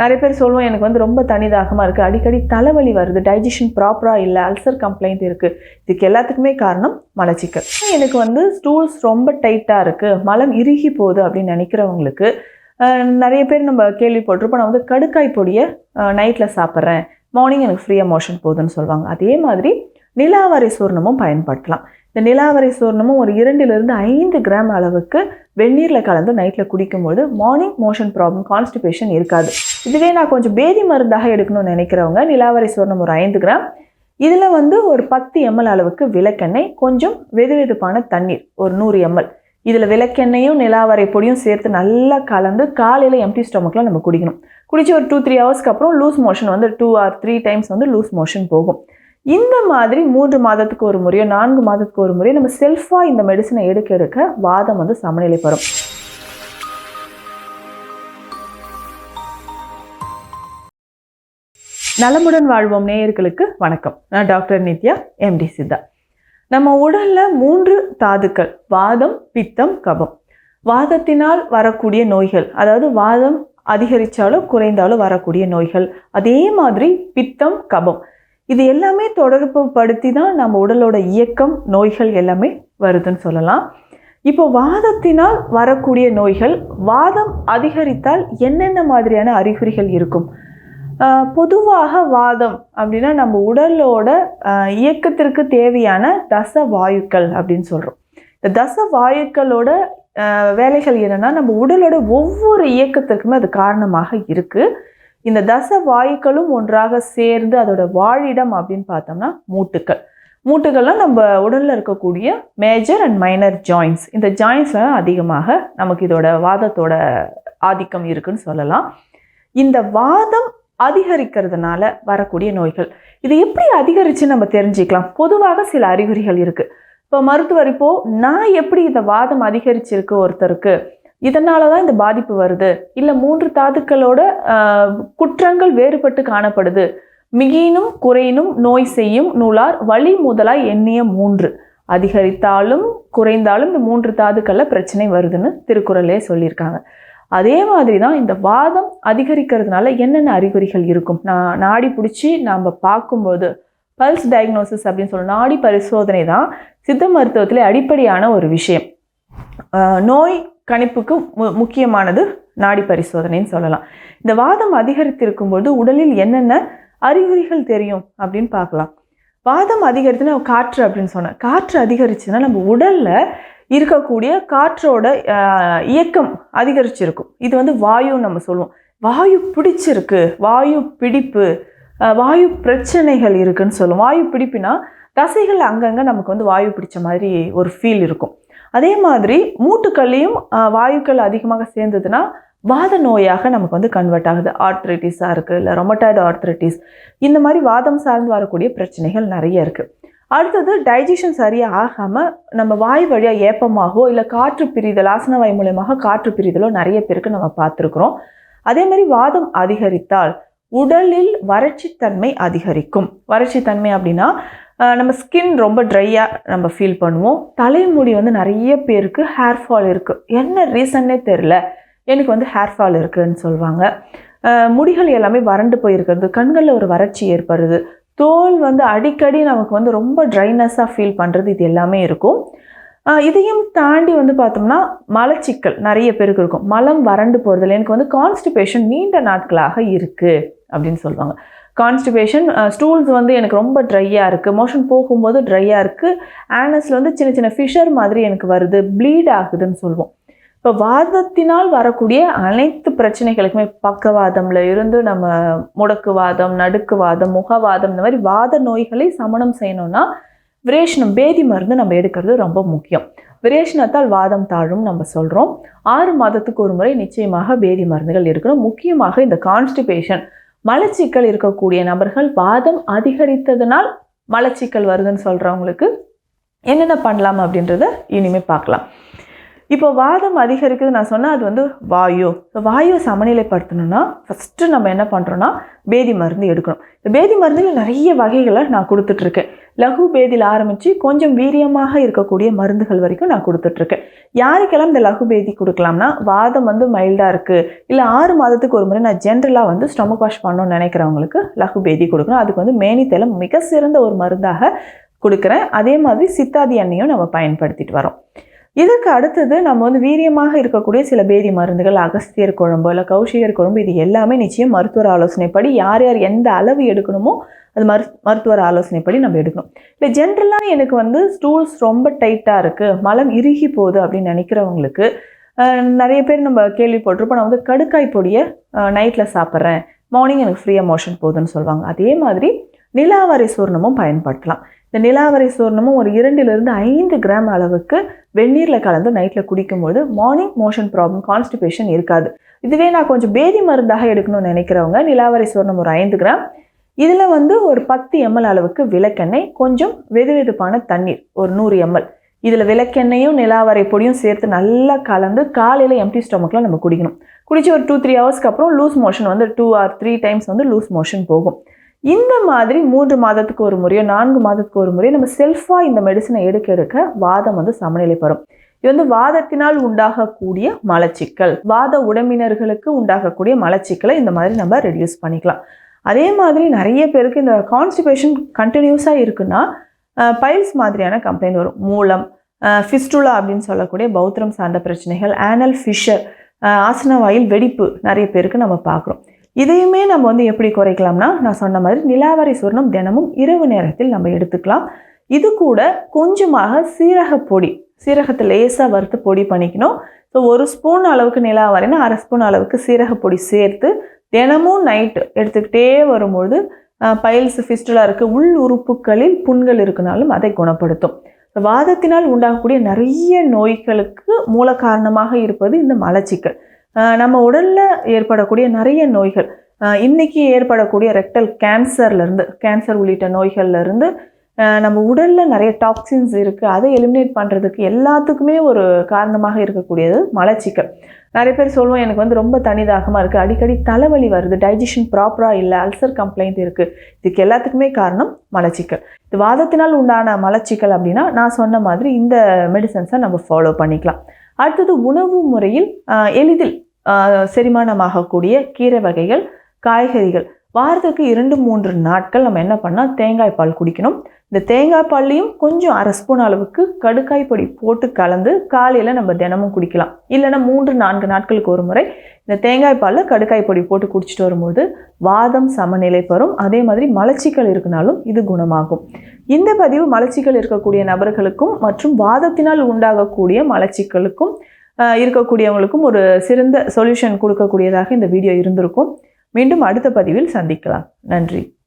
நிறைய பேர் சொல்லுவோம் எனக்கு வந்து ரொம்ப தனிதாகமாக இருக்குது அடிக்கடி தலைவலி வருது டைஜஷன் ப்ராப்பராக இல்லை அல்சர் கம்ப்ளைண்ட் இருக்குது இதுக்கு எல்லாத்துக்குமே காரணம் மலச்சிக்கல். எனக்கு வந்து ஸ்டூல்ஸ் ரொம்ப டைட்டாக இருக்குது மலம் இறுகி போகுது அப்படின்னு நினைக்கிறவங்களுக்கு நிறைய பேர் நம்ம கேள்விப்பட்டிருப்போம். நான் வந்து கடுக்காய் பொடியை நைட்டில் சாப்பிட்றேன். மார்னிங் எனக்கு ஃப்ரீயாக மோஷன் போகுதுன்னு சொல்லுவாங்க. அதே மாதிரி நிலாவரை சூர்ணமும் பயன்படுத்தலாம். இந்த நிலாவரை சூர்ணமும் ஒரு இரண்டிலிருந்து ஐந்து கிராம் அளவுக்கு வெந்நீரில் கலந்து நைட்டில் குடிக்கும்போது மார்னிங் மோஷன் ப்ராப்ளம் கான்ஸ்டிபேஷன் இருக்காது. இதுவே நான் கொஞ்சம் பேதி மருந்தாக எடுக்கணும்னு நினைக்கிறவங்க நிலாவரை சூர்ணம் ஒரு ஐந்து கிராம். இதில் வந்து ஒரு பத்து எம்எல் அளவுக்கு விளக்கெண்ணெய் கொஞ்சம் வெதுவெதுப்பான தண்ணீர் ஒரு நூறு எம்எல். இதில் விளக்கெண்ணெயும் நிலாவரை பொடியும் சேர்த்து நல்லா கலந்து காலையில் எம்டி ஸ்டொமக்கில் நம்ம குடிக்கணும். குடித்து ஒரு டூ த்ரீ ஹவர்ஸ்க்கு அப்புறம் லூஸ் மோஷன் வந்து டூ ஆர் த்ரீ டைம்ஸ் வந்து லூஸ் மோஷன் போகும். இந்த மாதிரி மூன்று மாதத்துக்கு ஒரு முறையோ நான்கு மாதத்துக்கு ஒரு முறையோ நம்ம செல்ஃபாக இந்த மெடிசனை எடுக்க எடுக்க வாதம் வந்து சமநிலை பெறும். நலமுடன் வாழ்வோம் நேயர்களுக்கு வணக்கம். நான் டாக்டர் நித்யா எம்டி சித்தா. நம்ம உடலில் மூன்று தாதுக்கள் வாதம் பித்தம் கபம். வாதத்தினால் வரக்கூடிய நோய்கள் அதாவது வாதம் அதிகரித்தாலும் குறைந்தாலும் வரக்கூடிய நோய்கள் அதே மாதிரி பித்தம் கபம். இது எல்லாமே தொடர்பு படுத்தி தான் நம்ம உடலோட இயக்கம் நோய்கள் எல்லாமே வருதுன்னு சொல்லலாம். இப்போ வாதத்தினால் வரக்கூடிய நோய்கள் வாதம் அதிகரித்தால் என்னென்ன மாதிரியான அறிகுறிகள் இருக்கும்? பொதுவாக வாதம் அப்படின்னா நம்ம உடலோட இயக்கத்திற்கு தேவையான தச வாயுக்கள் அப்படின்னு சொல்கிறோம் இந்த தச வாயுக்களோட வேலைகள் என்னன்னா நம்ம உடலோட ஒவ்வொரு இயக்கத்திற்குமே அது காரணமாக இருக்குது இந்த தச வாயுக்களும் ஒன்றாக சேர்ந்து அதோட வாழிடம் அப்படின்னு பார்த்தோம்னா மூட்டுக்கள். மூட்டுகள்லாம் நம்ம உடலில் இருக்கக்கூடிய மேஜர் அண்ட் மைனர் ஜாயின்ஸ் இந்த ஜாயின்ஸில் அதிகமாக நமக்கு இதோட வாதத்தோட ஆதிக்கம் இருக்குன்னு சொல்லலாம். இந்த வாதம் அதிகரிக்கிறதுனால வரக்கூடிய நோய்கள். இது எப்படி அதிகரிச்சு நம்ம தெரிஞ்சுக்கலாம். பொதுவாக சில அறிகுறிகள் இருக்குது இப்போ மருத்துவர் இப்போது நான் எப்படி இந்த வாதம் அதிகரிச்சிருக்கு ஒருத்தருக்கு? இதனால தான் இந்த பாதிப்பு வருது. இல்லை மூன்று தாதுக்களோட குற்றங்கள் வேறுபட்டு காணப்படுது. மிகினும் குறையினும் நோய் செய்யும் நூலார் வழி முதலாய் எண்ணிய மூன்று. அதிகரித்தாலும் குறைந்தாலும் இந்த மூன்று தாதுக்களில் பிரச்சனை வருதுன்னு திருக்குறளே சொல்லியிருக்காங்க. அதே மாதிரி தான் இந்த வாதம் அதிகரிக்கிறதுனால என்னென்ன அறிகுறிகள் இருக்கும்? நான் நாடி பிடிச்சி நாம் பார்க்கும்போது பல்ஸ் டயக்னோசிஸ் அப்படின்னு சொல்லி நாடி பரிசோதனை தான் சித்த மருத்துவத்தில் அடிப்படையான ஒரு விஷயம். நோய் கணிப்புக்கு மு- முக்கியமானது நாடி பரிசோதனைன்னு சொல்லலாம். இந்த வாதம் அதிகரித்திருக்கும்போது உடலில் என்னென்ன அறிகுறிகள் தெரியும் அப்படின்னு பார்க்கலாம். வாதம் அதிகரித்துன்னா காற்று அப்படின்னு சொன்னேன். காற்று அதிகரிச்சுன்னா நம்ம உடலில் இருக்கக்கூடிய காற்றோட இயக்கம் அதிகரிச்சிருக்கும். இது வந்து வாயுன்னு நம்ம சொல்லுவோம். வாயு பிடிச்சிருக்கு வாயு பிடிப்பு வாயு பிரச்சனைகள் இருக்குன்னு சொல்லுவோம். வாயு பிடிப்புனா தசைகள் அங்கங்கே நமக்கு வந்து வாயு பிடிச்ச மாதிரி ஒரு ஃபீல் இருக்கும். அதே மாதிரி மூட்டுக்கள்லையும் வாயுக்கள் அதிகமாக சேர்ந்ததுன்னா வாத நோயாக நமக்கு வந்து கன்வெர்ட் ஆகுது. ஆர்த்ரைட்டிஸாக இருக்குது இல்லை ரொமட்டாய்டு ஆர்த்ரைட்டிஸ் இந்த மாதிரி வாதம் சார்ந்து வரக்கூடிய பிரச்சனைகள் நிறைய இருக்குது அடுத்தது டைஜஷன் சரியாக ஆகாமல் நம்ம வாய் வழியாக ஏப்பமாகவோ இல்லை காற்று பிரிதல் ஆசன வாய் மூலயமாக காற்று பிரிதலோ நிறைய பேருக்கு நம்ம பார்த்துருக்குறோம். அதே மாதிரி வாதம் அதிகரித்தால் உடலில் வறட்சித்தன்மை அதிகரிக்கும். வறட்சித்தன்மை அப்படின்னா நம்ம ஸ்கின் ரொம்ப ட்ரையாக நம்ம ஃபீல் பண்ணுவோம். தலைமுடி வந்து நிறைய பேருக்கு ஹேர் ஃபால் இருக்குது என்ன ரீசன்னே தெரில எனக்கு வந்து ஹேர் ஃபால் இருக்குதுன்னு சொல்லுவாங்க முடிகள் எல்லாமே வறண்டு போயிருக்கிறது. கண்களில் ஒரு வறட்சி ஏற்படுது. தோல் வந்து அடிக்கடி நமக்கு வந்து ரொம்ப ட்ரைனஸ்ஸாக ஃபீல் பண்ணுறது இது எல்லாமே இருக்கும். இதையும் தாண்டி வந்து பார்த்தோம்னா மலச்சிக்கல் நிறைய பேருக்கு இருக்கும். மலம் வறண்டு போகிறதுல எனக்கு வந்து கான்ஸ்டிபேஷன் நீண்ட நாட்களாக இருக்குது அப்படின்னு சொல்லுவாங்க கான்ஸ்டிபேஷன் ஸ்டூல்ஸ் uh, வந்து எனக்கு ரொம்ப ட்ரையாக இருக்குது மோஷன் போகும்போது ட்ரையாக இருக்குது ஆனஸில் வந்து சின்ன சின்ன ஃபிஷர் மாதிரி எனக்கு வருது. ப்ளீட் ஆகுதுன்னு சொல்லுவோம் இப்போ வாதத்தினால் வரக்கூடிய அனைத்து பிரச்சனைகளுக்குமே பக்கவாதம்ல இருந்து நம்ம முடக்குவாதம் நடுக்குவாதம் முகவாதம் இந்த மாதிரி வாத நோய்களை சமணம் செய்யணும்னா விரேஷனம் பேதி மருந்து நம்ம எடுக்கிறது ரொம்ப முக்கியம். விரேஷனத்தால் வாதம் தாழும் நம்ம சொல்கிறோம் ஆறு மாதத்துக்கு ஒரு முறை நிச்சயமாக பேதி மருந்துகள் எடுக்கணும். முக்கியமாக இந்த கான்ஸ்டிபேஷன் மலச்சிக்கல் இருக்கக்கூடிய நபர்கள் வாதம் அதிகரித்ததுனால் மலச்சிக்கல் வருதுன்னு சொல்கிறவங்களுக்கு என்னென்ன பண்ணலாம் அப்படின்றத இனிமேல் பார்க்கலாம். இப்போ வாதம் அதிகரிக்குது நான் சொன்னேன் அது வந்து வாயு. ஸோ வாயுவை சமநிலைப்படுத்தணும்னா ஃபஸ்ட்டு நம்ம என்ன பண்ணுறோன்னா பேதி மருந்து எடுக்கணும். இந்த பேதி மருந்தில் நிறைய வகைகளை நான் கொடுத்துட்ருக்கேன். லகு பேதியில் ஆரம்பித்து கொஞ்சம் வீரியமாக இருக்கக்கூடிய மருந்துகள் வரைக்கும் நான் கொடுத்துட்ருக்கேன். யாருக்கெல்லாம் இந்த லகு பேதி கொடுக்கலாம்னா வாதம் வந்து மைல்டாக இருக்குது இல்லை ஆறு மாதத்துக்கு ஒரு முறை நான் ஜென்ரலாக வந்து ஸ்டொமக் வாஷ் பண்ணணும்னு நினைக்கிறவங்களுக்கு லகு பேதி கொடுக்கணும். அதுக்கு வந்து மேனித்தலம் மிக சிறந்த ஒரு மருந்தாக கொடுக்குறேன். அதே மாதிரி சித்தாதி எண்ணெயும் நம்ம பயன்படுத்திட்டு வரோம். இதற்கு அடுத்தது நம்ம வந்து வீரியமாக இருக்கக்கூடிய சில பேதி மருந்துகள் அகஸ்தியர் குழம்பு இல்லை கௌஷிகர் குழம்பு இது எல்லாமே நிச்சயம் மருத்துவர் ஆலோசனைப்படி யார் யார் எந்த அளவு எடுக்கணுமோ அது மரு மருத்துவர் ஆலோசனைப்படி நம்ம எடுக்கணும். இல்லை ஜென்ரலாக எனக்கு வந்து ஸ்டூல்ஸ் ரொம்ப டைட்டாக இருக்குது மலம் இறுகி போகுது அப்படின்னு நினைக்கிறவங்களுக்கு நிறைய பேர் நம்ம கேள்விப்பட்டிருப்போம். நான் வந்து கடுக்காய் பொடியை நைட்டில் சாப்பிட்றேன். மார்னிங் எனக்கு ஃப்ரீயாக மோஷன் போகுதுன்னு சொல்லுவாங்க. அதே மாதிரி நிலாவரை சூர்ணமும் பயன்படுத்தலாம். இந்த நிலாவரை சூர்ணமும் ஒரு இரண்டிலிருந்து ஐந்து கிராம் அளவுக்கு வெந்நீரில் கலந்து நைட்டில் குடிக்கும்போது மார்னிங் மோஷன் ப்ராப்ளம் கான்ஸ்டிபேஷன் இருக்காது. இதுவே நான் கொஞ்சம் பேதி மருந்தாக எடுக்கணும்னு நினைக்கிறவங்க நிலாவரை சூர்ணம் ஒரு ஐந்து கிராம். இதில் வந்து ஒரு பத்து எம்எல் அளவுக்கு விளக்கெண்ணெய் கொஞ்சம் வெதுவெதுப்பான தண்ணீர் ஒரு நூறு எம்எல். இதில் விளக்கெண்ணெயும் நிலாவரை பொடியும் சேர்த்து நல்லா கலந்து காலையில் எம்டி ஸ்டொமக்கில் நம்ம குடிக்கணும். குடிச்சு ஒரு டூ த்ரீ ஹவர்ஸ்க்கு அப்புறம் லூஸ் மோஷன் வந்து டூ ஆர் த்ரீ டைம்ஸ் வந்து லூஸ் மோஷன் போகும். இந்த மாதிரி மூன்று மாதத்துக்கு ஒரு முறையோ நான்கு மாதத்துக்கு ஒரு முறையோ நம்ம செல்ஃபாக இந்த மெடிசனை எடுக்க எடுக்க வாதம் வந்து சமநிலை பெறும் இது வந்து வாதத்தினால் உண்டாகக்கூடிய மலச்சிக்கல். வாத உடம்பினர்களுக்கு உண்டாகக்கூடிய மலச்சிக்கலை இந்த மாதிரி நம்ம ரெடியூஸ் பண்ணிக்கலாம். அதே மாதிரி நிறைய பேருக்கு இந்த கான்ஸ்டிபேஷன் கண்டினியூஸாக இருக்குன்னா பைல்ஸ் மாதிரியான கம்ப்ளைண்ட் வரும். மூலம் ஃபிஸ்டுலா அப்படின்னு சொல்லக்கூடிய பௌத்திரம் சார்ந்த பிரச்சனைகள் ஆனல் ஃபிஷர் ஆசன வாயில் வெடிப்பு நிறைய பேருக்கு நம்ம பார்க்குறோம். இதையுமே நம்ம வந்து எப்படி குறைக்கலாம்னா நான் சொன்ன மாதிரி நிலாவரி சூர்ணம் தினமும் இரவு நேரத்தில் நம்ம எடுத்துக்கலாம். இது கூட கொஞ்சமாக சீரக பொடி சீரகத்தை லேசாக வறுத்து பொடி பண்ணிக்கணும். ஸோ ஒரு ஸ்பூன் அளவுக்கு நிலாவரைனா அரை ஸ்பூன் அளவுக்கு சீரக பொடி சேர்த்து தினமும் நைட்டு எடுத்துக்கிட்டே வரும்பொழுது பைல்ஸ் ஃபிஸ்டலாக இருக்குது உள் உறுப்புகளில் புண்கள் இருக்குனாலும் அதை குணப்படுத்தும். வாதத்தினால் உண்டாகக்கூடிய நிறைய நோய்களுக்கு மூல காரணமாக இருப்பது இந்த மலச்சிக்கல். நம்ம உடலில் ஏற்படக்கூடிய நிறைய நோய்கள் இன்றைக்கி ஏற்படக்கூடிய ரெக்டல் கேன்சர்லேருந்து கேன்சர் உள்ளிட்ட நோய்கள்லேருந்து நம்ம உடலில் நிறைய டாக்ஸின்ஸ் இருக்குது அதை எலிமினேட் பண்ணுறதுக்கு எல்லாத்துக்குமே ஒரு காரணமாக இருக்கக்கூடியது மலச்சிக்கல். நிறைய பேர் சொல்லுவோம் எனக்கு வந்து ரொம்ப தனிதாகமாக இருக்குது அடிக்கடி தலைவலி வருது டைஜஷன் ப்ராப்பராக இல்லை அல்சர் கம்ப்ளைண்ட் இருக்குது இதுக்கு எல்லாத்துக்குமே காரணம் மலச்சிக்கல். இது வாதத்தினால் உண்டான மலச்சிக்கல் அப்படின்னா நான் சொன்ன மாதிரி இந்த மெடிசன்ஸை நம்ம ஃபாலோ பண்ணிக்கலாம். அடுத்தது உணவு முறையில் எளிதில் செரிமானமாகக்கூடிய கீரை வகைகள் காய்கறிகள். வாரத்துக்கு இரண்டு மூன்று நாட்கள் நம்ம என்ன பண்ணால் தேங்காய் பால் குடிக்கணும். இந்த தேங்காய் பால்லையும் கொஞ்சம் அரை ஸ்பூன் அளவுக்கு கடுக்காய் பொடி போட்டு கலந்து காலையில் நம்ம தினமும் குடிக்கலாம். இல்லைன்னா மூன்று நான்கு நாட்களுக்கு ஒரு முறை இந்த தேங்காய் பாலில் கடுக்காய் பொடி போட்டு குடிச்சிட்டு வரும்போது வாதம் சமநிலை பெறும். அதே மாதிரி மலச்சிக்கல் இருக்குனாலும் இது குணமாகும். இந்த பதிவு மலச்சிக்கல் இருக்கக்கூடிய நபர்களுக்கும் மற்றும் வாதத்தினால் உண்டாகக்கூடிய மலச்சிக்கலுக்கும் இருக்கக்கூடியவங்களுக்கும் ஒரு சிறந்த சொல்யூஷன் கொடுக்கக்கூடியதாக இந்த வீடியோ இருந்திருக்கும். மீண்டும் அடுத்த பதிவில் சந்திக்கலாம். நன்றி.